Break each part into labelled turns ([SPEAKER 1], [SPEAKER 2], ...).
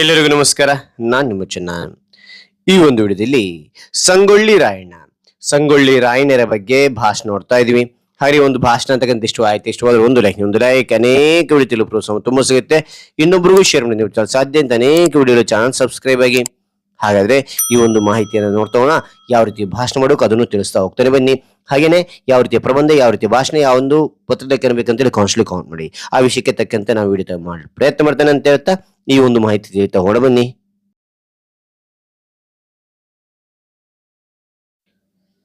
[SPEAKER 1] ಎಲ್ಲರಿಗೂ ನಮಸ್ಕಾರ. ನಾನು ನಿಮ್ಮ ಚೆನ್ನ. ಈ ಒಂದು ವಿಡಿಯೋದಲ್ಲಿ ಸಂಗೊಳ್ಳಿ ರಾಯಣ್ಣ. ಸಂಗೊಳ್ಳಿ ರಾಯಣ್ಣರ ಬಗ್ಗೆ ಭಾಷಣ ನೋಡ್ತಾ ಇದೀವಿ. ಹಾಗೆ ಒಂದು ಭಾಷಣ ಅಂತಕ್ಕಂಥ ಇಷ್ಟು ಆಯ್ತು. ಇಷ್ಟವಾದ್ರೆ ಒಂದು ಲೈಕ್ ಒಂದು ಲೈಕ್ ಅನೇಕ ವಿಡಿಯೋ ಪ್ರೋತ್ಸಾಹ ತುಂಬ ಸಿಗುತ್ತೆ. ಇನ್ನೊಬ್ರಿಗೂ ಶೇರ್ ಮಾಡಿ ನೀವು ಸಾಧ್ಯ ಅಂತ ಅನೇಕ ವಿಡಿಯೋ ಚಾನಲ್ ಸಬ್ಸ್ಕ್ರೈಬ್ ಆಗಿ. ಹಾಗಾದ್ರೆ ಈ ಒಂದು ಮಾಹಿತಿಯನ್ನು ನೋಡ್ತಾ ಯಾವ ರೀತಿ ಭಾಷಣ ಮಾಡೋಕೆ ಅದನ್ನು ತಿಳಿಸ್ತಾ ಹೋಗ್ತಾನೆ ಬನ್ನಿ. ಹಾಗೇನೆ ಯಾವ ರೀತಿಯ ಪ್ರಬಂಧ, ಯಾವ ರೀತಿ ಭಾಷಣ, ಯಾವ ಒಂದು ಪತ್ರಕ್ಕೆ ಇರಬೇಕಂತೇಳಿ ಕೌನ್ಸಿಲಿಂಗ್ ಕೌಂಟ್ ಮಾಡಿ. ಆ ವಿಷಯಕ್ಕೆ ತಕ್ಕಂತೆ ನಾವು ವಿಡಿಯೋ ಮಾಡಿ ಪ್ರಯತ್ನ ಮಾಡ್ತೇನೆ ಅಂತ ಹೇಳ್ತಾ ಈ ಒಂದು ಮಾಹಿತಿ ತಿಳಿತಾ ಹೊರಬನ್ನಿ.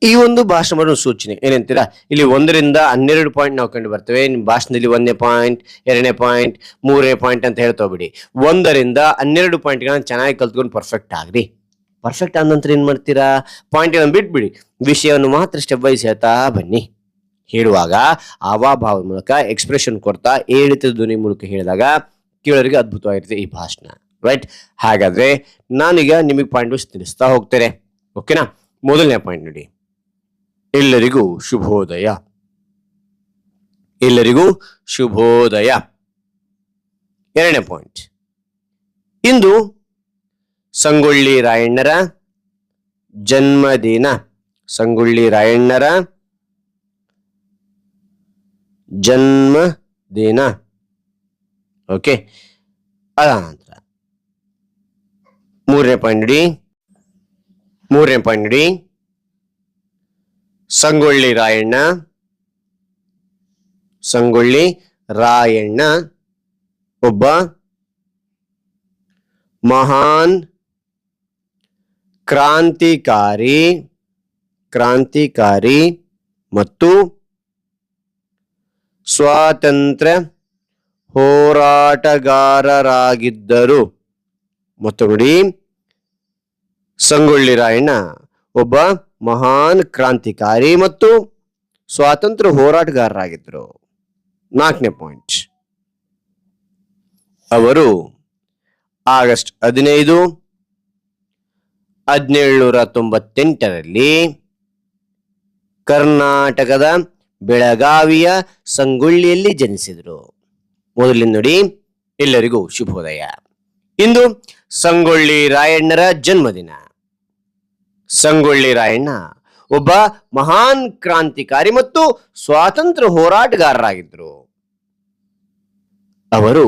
[SPEAKER 1] ಈ ಒಂದು ಭಾಷಣ ಸೂಚನೆ ಏನಂತೀರಾ? ಇಲ್ಲಿ ಒಂದರಿಂದ ಹನ್ನೆರಡು ಪಾಯಿಂಟ್ ನಾವು ಕಂಡು ಬರ್ತೇವೆ. ನಿಮ್ಮ ಭಾಷಣದಲ್ಲಿ ಒಂದನೇ ಪಾಯಿಂಟ್ ಎರಡನೇ ಪಾಯಿಂಟ್ ಮೂರನೇ ಪಾಯಿಂಟ್ ಅಂತ ಹೇಳ್ತಾ ಹೋಗ್ಬಿಡಿ. ಒಂದರಿಂದ ಹನ್ನೆರಡು ಪಾಯಿಂಟ್ಗಳನ್ನ ಚೆನ್ನಾಗಿ ಕಲ್ತ್ಕೊಂಡು ಪರ್ಫೆಕ್ಟ್ ಆಗ್ರಿ. ಪರ್ಫೆಕ್ಟ್ ಆದ ನಂತರ ಏನು ಮಾಡ್ತೀರಾ? ಪಾಯಿಂಟ್ಗಳನ್ನು ಬಿಟ್ಬಿಡಿ. ವಿಷಯವನ್ನು ಮಾತ್ರ ಸ್ಟೆಪ್ ವೈಸ್ ಹೇಳ್ತಾ ಬನ್ನಿ. ಹೇಳುವಾಗ ಹಾವಭಾವದ ಮೂಲಕ ಎಕ್ಸ್ಪ್ರೆಷನ್ ಕೊಡ್ತಾ ಏಳಿತ ಧ್ವನಿ ಮೂಲಕ ಹೇಳಿದಾಗ ಕೇಳೋರಿಗೆ ಅದ್ಭುತವಾಗಿರುತ್ತೆ ಈ ಭಾಷಣ. ರೈಟ್ ಹಾಗಾದ್ರೆ ನಾನೀಗ ನಿಮಗೆ ಪಾಯಿಂಟ್ ತಿಳಿಸ್ತಾ ಹೋಗ್ತೇನೆ. ಓಕೆನಾ ಮೊದಲನೇ ಪಾಯಿಂಟ್ ನೋಡಿ. ಎಲ್ಲರಿಗೂ ಶುಭೋದಯ. ಎಲ್ಲರಿಗೂ ಶುಭೋದಯ. ಎರಡನೇ ಪಾಯಿಂಟ್ ಇಂದು ಸಂಗೊಳ್ಳಿ ರಾಯಣ್ಣರ ಜನ್ಮದಿನ. ಸಂಗೊಳ್ಳಿ ರಾಯಣ್ಣರ ಜನ್ಮದಿನ. ಓಕೆ? ಅದ ನಂತರ ಮೂರನೇ ಪಾಯಿಂಟ್ ನೋಡಿ ಮೂರನೇ ಪಾಯಿಂಟ್ ನೋಡಿ ಸಂಗೊಳ್ಳಿ ರಾಯಣ್ಣ. ಸಂಗೊಳ್ಳಿ ರಾಯಣ್ಣ. ಒಬ್ಬ ಮಹಾನ್ ಕ್ರಾಂತಿಕಾರಿ ಕ್ರಾಂತಿಕಾರಿ ಮತ್ತು ಸ್ವಾತಂತ್ರ್ಯ ಹೋರಾಟಗಾರರಾಗಿದ್ದರು. ಮತ್ತು ನೋಡಿ, ಸಂಗೊಳ್ಳಿ ರಾಯಣ್ಣ ಒಬ್ಬ ಮಹಾನ್ ಕ್ರಾಂತಿಕಾರಿ ಮತ್ತು ಸ್ವಾತಂತ್ರ್ಯ ಹೋರಾಟಗಾರರಾಗಿದ್ದರು. ನಾಲ್ಕನೇ ಪಾಯಿಂಟ್. ಅವರು ಆಗಸ್ಟ್ ಹದಿನೈದು ಹದಿನೇಳುನೂರ ತೊಂಬತ್ತೆಂಟರಲ್ಲಿ ಕರ್ನಾಟಕದ ಬೆಳಗಾವಿಯ ಸಂಗೊಳ್ಳಿಯಲ್ಲಿ ಜನಿಸಿದರು. ಮೊದಲಿನ ನೋಡಿ. ಎಲ್ಲರಿಗೂ ಶುಭೋದಯ. ಇಂದು ಸಂಗೊಳ್ಳಿ ರಾಯಣ್ಣರ ಜನ್ಮದಿನ. ಸಂಗೊಳ್ಳಿ ರಾಯಣ್ಣ ಒಬ್ಬ ಮಹಾನ್ ಕ್ರಾಂತಿಕಾರಿ ಮತ್ತು ಸ್ವಾತಂತ್ರ್ಯ ಹೋರಾಟಗಾರರಾಗಿದ್ದರು ಅವರು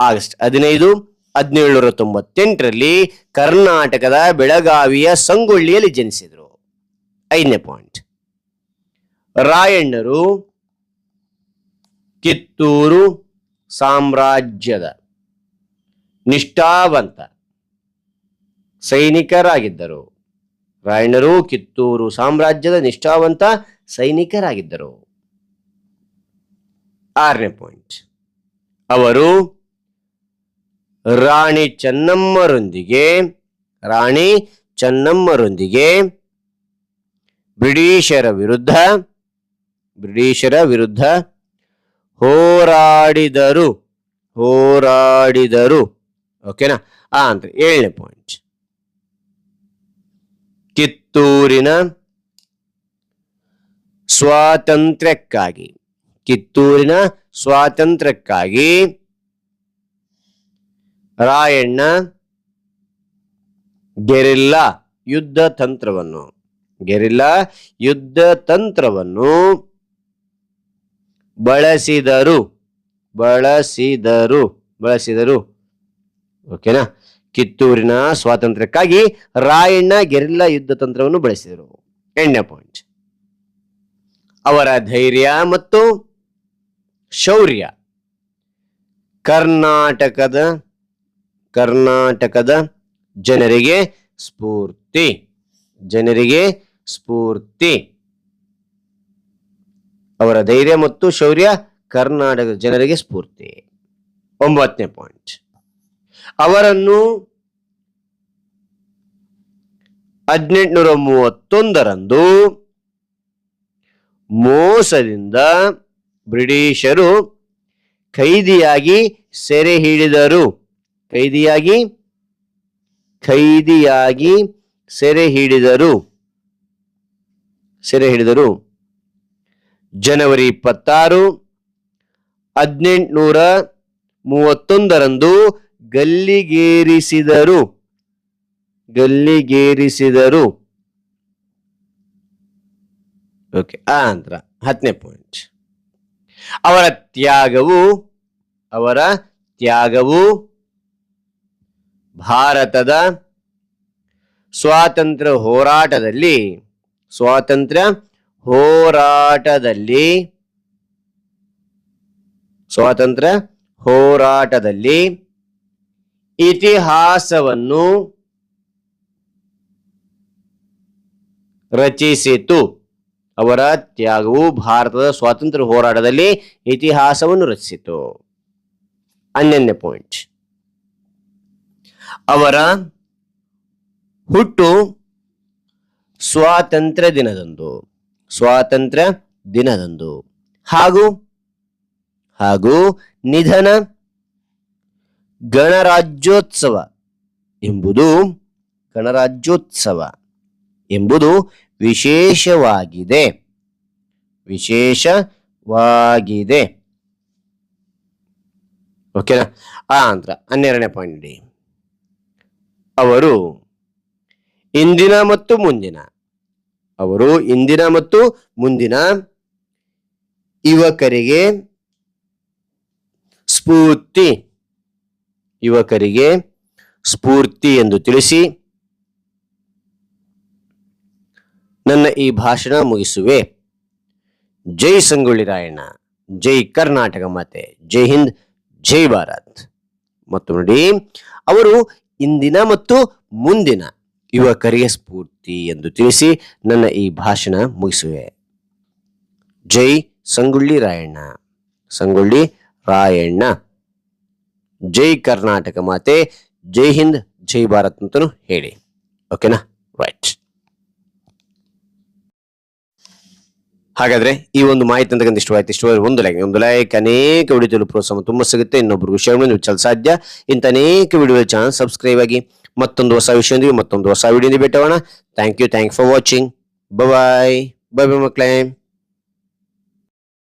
[SPEAKER 1] ಆಗಸ್ಟ್ ಹದಿನೈದು, ಹದಿನೇಳುನೂರ ತೊಂಬತ್ತೆಂಟರಲ್ಲಿ ಕರ್ನಾಟಕದ ಬೆಳಗಾವಿಯ ಸಂಗೊಳ್ಳಿಯಲ್ಲಿ ಜನಿಸಿದರು. ಐದನೇ ಪಾಯಿಂಟ್. ರಾಯಣ್ಣರು ಕಿತ್ತೂರು ಸಾಮ್ರಾಜ್ಯದ ನಿಷ್ಠಾವಂತ ಸೈನಿಕರಾಗಿದ್ದರು. ರಾಯಣರು ಕಿತ್ತೂರು ಸಾಮ್ರಾಜ್ಯದ ನಿಷ್ಠಾವಂತ ಸೈನಿಕರಾಗಿದ್ದರು. ಆರನೇ ಪಾಯಿಂಟ್. ಅವರು ರಾಣಿ ಚೆನ್ನಮ್ಮರೊಂದಿಗೆ ರಾಣಿ ಚೆನ್ನಮ್ಮರೊಂದಿಗೆ ಬ್ರಿಟಿಷರ ವಿರುದ್ಧ ಬ್ರಿಟಿಷರ ವಿರುದ್ಧ ಹೋರಾಡಿದರು. ಹೋರಾಡಿದರು. ಓಕೆನಾ? ಆ ಅಂದ್ರೆ ಏಳನೇ ಪಾಯಿಂಟ್ ಕಿತ್ತೂರಿನ ಸ್ವಾತಂತ್ರ್ಯಕ್ಕಾಗಿ ಕಿತ್ತೂರಿನ ಸ್ವಾತಂತ್ರ್ಯಕ್ಕಾಗಿ ರಾಯಣ್ಣ ಗೆರಿಲ್ಲಾ ಯುದ್ಧ ತಂತ್ರವನ್ನು, ಗೆರಿಲ್ಲಾ ಯುದ್ಧ ತಂತ್ರವನ್ನು ಬಳಸಿದರು. ಬಳಸಿದರು. ಬಳಸಿದರು. ಓಕೆನಾ? ಕಿತ್ತೂರಿನ ಸ್ವಾತಂತ್ರ್ಯಕ್ಕಾಗಿ ರಾಯಣ್ಣ ಗೆರಿಲ್ಲಾ ಯುದ್ಧ ತಂತ್ರವನ್ನು ಬಳಸಿದರು. ಎಣ್ಣೆ ಪಾಯಿಂಟ್ ಅವರ ಧೈರ್ಯ ಮತ್ತು ಶೌರ್ಯ. ಕರ್ನಾಟಕದ ಕರ್ನಾಟಕದ ಜನರಿಗೆ ಸ್ಫೂರ್ತಿ. ಜನರಿಗೆ ಸ್ಫೂರ್ತಿ. ಅವರ ಧೈರ್ಯ ಮತ್ತು ಶೌರ್ಯ ಕರ್ನಾಟಕದ ಜನರಿಗೆ ಸ್ಫೂರ್ತಿ. ಒಂಬತ್ತನೇ ಪಾಯಿಂಟ್ ಅವರನ್ನು ಹದಿನೆಂಟುನೂರ ಮೂವತ್ತೊಂದರಂದು ಮೋಸದಿಂದ ಬ್ರಿಟಿಷರು ಖೈದಿಯಾಗಿ ಸೆರೆ ಹಿಡಿದರು. ಖೈದಿಯಾಗಿ ಖೈದಿಯಾಗಿ ಸೆರೆ ಹಿಡಿದರು. ಸೆರೆ ಹಿಡಿದರು. ಜನವರಿ ಇಪ್ಪತ್ತಾರು, ಹದಿನೆಂಟುನೂರ ಮೂವತ್ತೊಂದರಂದು ಗಲ್ಲಿಗೇರಿಸಿದರು. ಗಲ್ಲಿಗೇರಿಸಿದರು. ಓಕೆ ಆ ನಂತರ ಹತ್ತನೇ ಪಾಯಿಂಟ್ ಅವರ ತ್ಯಾಗವು ಅವರ ತ್ಯಾಗವು ಭಾರತದ ಸ್ವಾತಂತ್ರ್ಯ ಹೋರಾಟದಲ್ಲಿ, ಸ್ವಾತಂತ್ರ್ಯ ಹೋರಾಟದಲ್ಲಿ ಸ್ವಾತಂತ್ರ್ಯ, ಹೋರಾಟದಲ್ಲಿ ಇತಿಹಾಸವನ್ನು ರಚಿಸಿತು. ಅವರ ತ್ಯಾಗವು ಭಾರತದ ಸ್ವಾತಂತ್ರ್ಯ ಹೋರಾಟದಲ್ಲಿ ಇತಿಹಾಸವನ್ನು ರಚಿಸಿತು. ಅನ್ಯನ್ಯ ಪಾಯಿಂಟ್ ಅವರ ಹುಟ್ಟು ಸ್ವಾತಂತ್ರ್ಯ ದಿನದಂದು. ಸ್ವಾತಂತ್ರ್ಯ ದಿನದಂದು. ಹಾಗೂ ಹಾಗೂ ನಿಧನ ಗಣರಾಜ್ಯೋತ್ಸವ ಎಂಬುದು ಗಣರಾಜ್ಯೋತ್ಸವ ಎಂಬುದು ವಿಶೇಷವಾಗಿದೆ. ವಿಶೇಷವಾಗಿದೆ. ಓಕೆನಾ? ಆ ಅಂತರ ಹನ್ನೆರಡನೇ ಪಾಯಿಂಟ್ ಅವರು ಇಂದಿನ ಮತ್ತು ಮುಂದಿನ. ಅವರು ಇಂದಿನ ಮತ್ತು ಮುಂದಿನ ಯುವಕರಿಗೆ ಸ್ಫೂರ್ತಿ. ಯುವಕರಿಗೆ ಸ್ಫೂರ್ತಿ ಎಂದು ತಿಳಿಸಿ ನನ್ನ ಈ ಭಾಷಣ ಮುಗಿಸುವೆ. ಜೈ ಸಂಗೊಳ್ಳಿ ರಾಯಣ್ಣ. ಜೈ ಕರ್ನಾಟಕ ಮಾತೆ. ಜೈ ಹಿಂದ್. ಜೈ ಭಾರತ್. ಮತ್ತು ನೋಡಿ, ಅವರು ಇಂದಿನ ಮತ್ತು ಮುಂದಿನ ಯುವಕರಿಗೆ ಸ್ಫೂರ್ತಿ ಎಂದು ತಿಳಿಸಿ ನನ್ನ ಈ ಭಾಷಣ ಮುಗಿಸುವೆ. ಜೈ ಸಂಗೊಳ್ಳಿ ರಾಯಣ್ಣ. ಸಂಗೊಳ್ಳಿ ರಾಯಣ್ಣ. ಜೈ ಕರ್ನಾಟಕ ಮಾತೆ. ಜೈ ಹಿಂದ್, ಜೈ ಭಾರತ್ ಅಂತಲೂ ಹೇಳಿ. ಓಕೆನಾ ರೈಟ್ ಹಾಗಾದ್ರೆ ಈ ಒಂದು ಮಾಹಿತಿ ಅಂತಕ್ಕಂಥ ಇಷ್ಟವಾಯ್ತು ಇಷ್ಟವಾದ್ರೆ ಒಂದು ಲೈಕ್ ಒಂದು ಲೈಕ್ ಅನೇಕ ವಿಡಿಯೋದಲ್ಲಿ ಪ್ರೋತ್ಸಾಹ ತುಂಬ ಸಿಗುತ್ತೆ. ಇನ್ನೊಬ್ರು ವಿಷಯವನ್ನು ನೀವು ಚಲ ಸಾಧ್ಯ. ಇಂಥ ಅನೇಕ ವಿಡಿಯೋ ಚಾನಲ್ ಸಬ್ಸ್ಕ್ರೈಬ್ ಆಗಿ ಮತ್ತೊಂದು ಹೊಸ ವಿಷಯದೊಂದಿಗೆ ಮತ್ತೊಂದು ಹೊಸ ವಿಡಿಯೋದಿಂದ ಭೇಟೋಣ thank you thank for watching bye bye bye ಮಕ್ಕಳೇ.